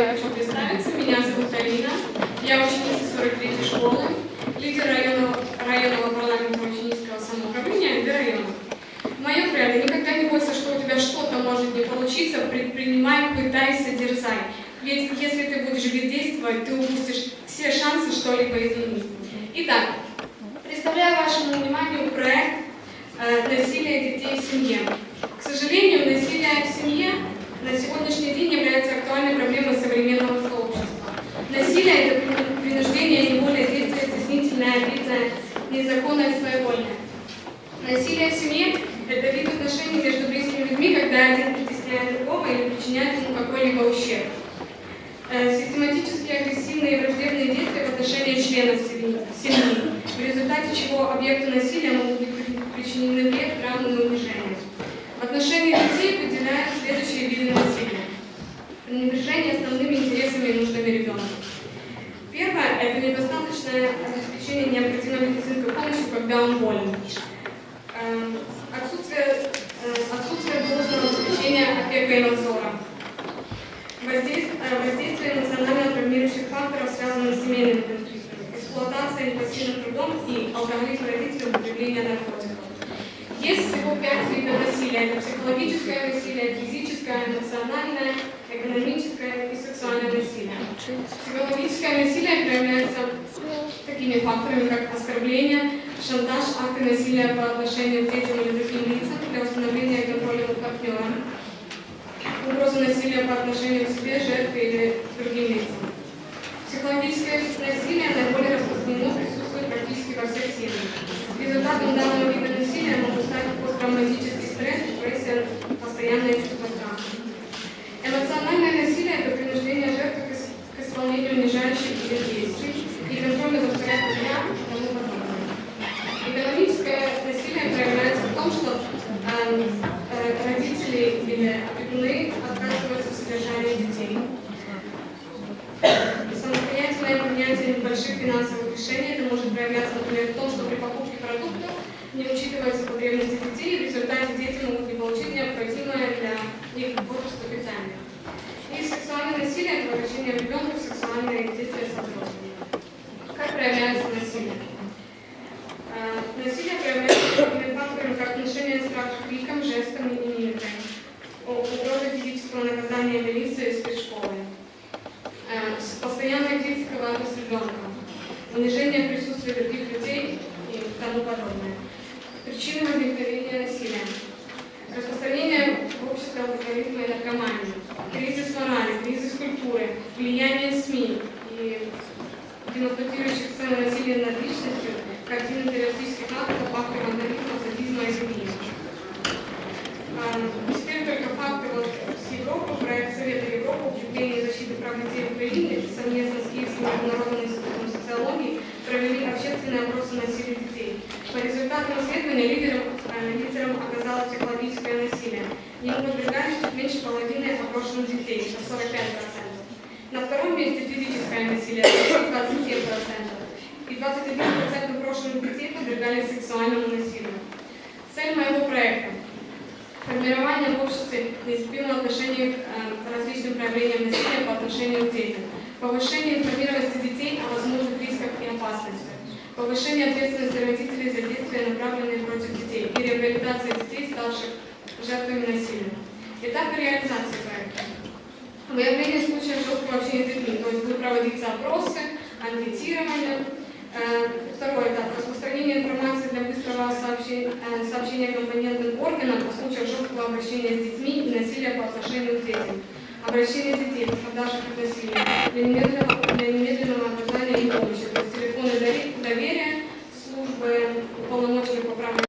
я хочу представиться. Меня зовут Алина. Я ученица 43-й школы, лидер районного, районного парламента ученического самоуправления МД района. Мое кредо, никогда не бойся, что у тебя что-то может не получиться, предпринимай, пытайся, дерзай. Ведь если ты будешь бездействовать, ты упустишь все шансы что-либо изменить. Итак, представляю вашему вниманию проект э, «Насилие детей в семье». К сожалению, насилие в семье на сегодняшний день является актуальной проблемой. Насилие – это при- принуждение, неволя, действие стеснительное, обидное, незаконное, своевольное. Насилие в семье – это вид отношений между близкими людьми, когда один притесняет другого или причиняет ему какой-либо ущерб. Э, Систематически агрессивные и враждебные действия в отношении членов семьи, в результате чего объекту насилия могут быть при- причинены вред, травмы и унижения. В отношении детей это недостаточное обеспечение необходимой медицинской помощи, когда он болен. Отсутствие, э, отсутствие должного обеспечения опекой и надзора. Воздействие, э, воздействие эмоционально травмирующих факторов, связанных с семейными конфликтами. Эксплуатация непосильным трудом и алкоголизм родителей, употребление наркотиков. Есть всего пять видов насилия. Это психологическое насилие, физическое, эмоциональное, экономическое и сексуальное насилие. Психологическое насилие проявляется такими факторами, как оскорбление, шантаж, акты насилия по отношению к детям или другим лицам для установления контроля над партнером, угроза насилия по отношению к себе, жертве или другим лицам. Психологическое насилие наиболее распространено, присутствует практически во всех семьях. Результатом данного вида насилия могут стать посттравматический стресс, депрессия, постоянное чувство страха. Эмоциональное насилие – это принуждение жертвы к исполнению унижающих ее действий и порядком дня и тому подобное. Экономическое насилие проявляется в том, что эм, э, родители или опекуны отказываются в содержании детей. Самостоятельное принятие небольших финансовых решений это может проявляться, например, в том, что при покупке продуктов не учитываются потребности детей, и в результате дети могут не получить необходимое для их возраста питание. И сексуальное насилие – это обращение ребенка в сексуальное действие со взрослыми. Как проявляется насилие? Э, Насилие проявляется такими факторами, как внушение страха криком, жестом и мимикой, о- угроза физического наказания милиции и спецшколы, Э, постоянная критика в адрес ребенка, унижение присутствия других людей и тому подобное. Причины возникновения насилия. Распространение в обществе алкоголизма и наркомании, кризис морали, кризис культуры, влияние СМИ и демонстрирующих результатам исследования лидером, э, лидером оказалось психологическое насилие. Ему подвергались чуть меньше половины опрошенных детей, это 45%. На втором месте физическое насилие, почти 27%. И 21% опрошенных детей подвергались сексуальному насилию. Цель моего проекта формирование в обществе неизбежного отношения к э, различным проявлениям насилия по отношению к детям, повышение информированности детей о возможных рисках и опасностях, повышение ответственности родителей за действия, направленные против детей, и реабилитация детей, ставших жертвами насилия. Этапы реализации проекта. Выявление случаев жесткого общения с детьми, то есть будут проводиться опросы, анкетирование. Э, Второй этап. Распространение информации для быстрого сообщения, э, сообщения компонентным органам о случаях жесткого обращения с детьми и насилия по отношению к детям. Обращение детей, пострадавших от насилия, для немедленного, для немедленного оказания им помощи. То есть телефоны доверия, службы уполномоченных по правам